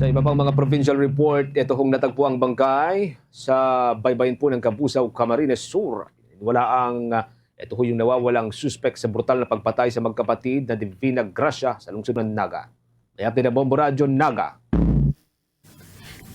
Sa iba pang mga provincial report, ito hong natagpo ang bangkay sa baybayin po ng Kabusaw, Camarines Sur. Wala ang, ito ho yung nawawalang suspect sa brutal na pagpatay sa magkapatid na Divina Gracia sa lungsod ng Naga. May update na Bombo Naga.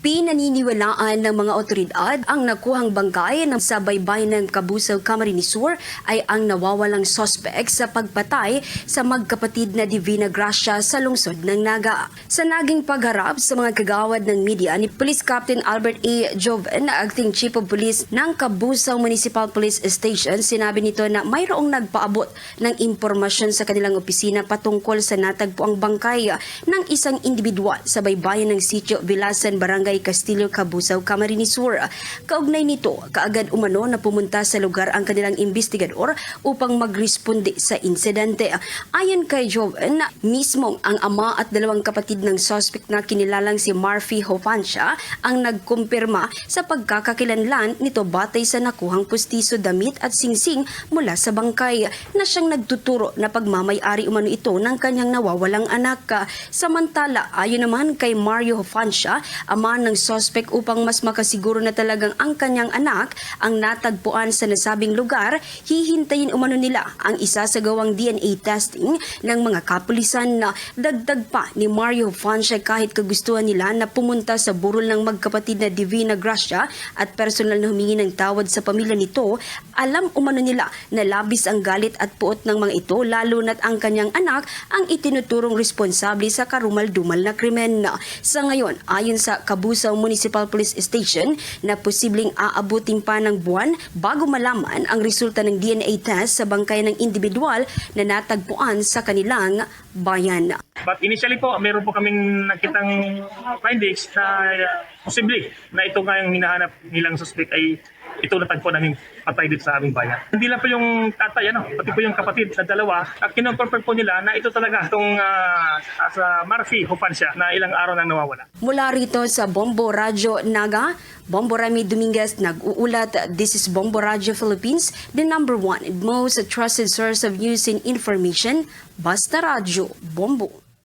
Pinaniniwalaan ng mga otoridad ang nakuhang bangkay ng sa baybayin ng Kabusaw, Camarines Sur ay ang nawawalang sospek sa pagpatay sa magkapatid na Divina Gracia sa lungsod ng Naga. Sa naging pagharap sa mga kagawad ng media ni Police Captain Albert A. Joven, Acting Chief of Police ng Kabusaw Municipal Police Station, sinabi nito na mayroong nagpaabot ng impormasyon sa kanilang opisina patungkol sa natagpuang bangkay ng isang individual sa baybayin ng sitio Vilasan, Barangay Castillo, Kabusaw, Camarines Sur. Kaugnay nito, kaagad umano na pumunta sa lugar ang kanilang investigador upang magresponde sa insidente. Ayon kay Joven, mismong ang ama at dalawang kapatid ng suspect na kinilalang si Murphy Hofancia ang nagkumpirma sa pagkakakilanlan nito batay sa nakuhang pustiso damit at singsing mula sa bangkay na siyang nagtuturo na pagmamayari umano ito ng kanyang nawawalang anak. Samantala, ayon naman kay Mario Hofancia, ama ng suspect upang mas makasiguro na talagang ang kanyang anak ang natagpuan sa nasabing lugar, hihintayin umano nila ang isa sa gawang DNA testing ng mga kapulisan na dagdag pa ni Mario Hofancia kahit kagustuhan nila na pumunta sa burol ng magkapatid na Divina Gracia at personal na humingi ng tawad sa pamilya nito, alam umano nila na labis ang galit at puot ng mga ito lalo na't ang kanyang anak ang itinuturong responsable sa karumal-dumal na krimen. Sa ngayon, ayon sa Kabusaw Municipal Police Station na posibleng aabutin pa ng buwan bago malaman ang resulta ng DNA test sa bangkay ng individual na natagpuan sa kanilang bayan. But initially po, meron po kaming nakitang findings na uh, posible na ito nga yung hinahanap nilang suspect ay ito natagpo namin patay dito sa aming bayan. Hindi lang po yung tatay, ano, pati po yung kapatid na dalawa, at kinonfirm po nila na ito talaga itong uh, sa Murphy Hofancia na ilang araw na nawawala. Mula rito sa Bombo Radyo Naga, Bombo Rami Dominguez nag-uulat, this is Bombo Radyo Philippines, the number one most trusted source of news and information, Basta Radyo, Bombo.